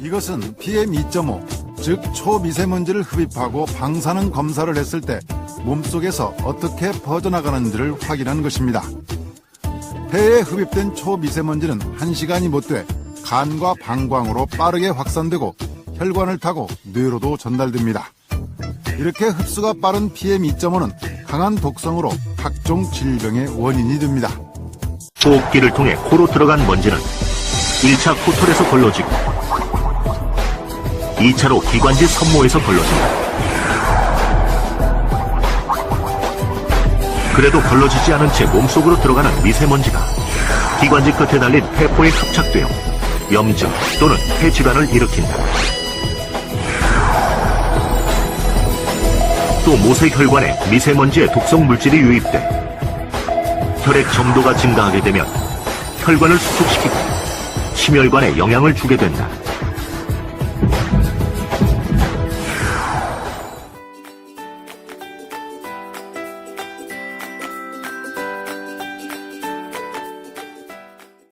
이것은 PM2.5, 즉 초미세먼지를 흡입하고 방사능 검사를 했을 때 몸속에서 어떻게 퍼져나가는지를 확인한 것입니다. 폐에 흡입된 초미세먼지는 1시간이 못 돼 간과 방광으로 빠르게 확산되고 혈관을 타고 뇌로도 전달됩니다. 이렇게 흡수가 빠른 PM2.5는 강한 독성으로 각종 질병의 원인이 됩니다. 호흡기를 통해 코로 들어간 먼지는 1차 코털에서 걸러지고 2차로 기관지 섬모에서 걸러진다. 그래도 걸러지지 않은 채 몸속으로 들어가는 미세먼지가 기관지 끝에 달린 폐포에흡착되어 염증 또는 폐질환을 일으킨다. 또 모세혈관에 미세먼지의 독성 물질이 유입돼 혈액 점도가 증가하게 되면 혈관을 수축시키고 심혈관에 영향을 주게 된다.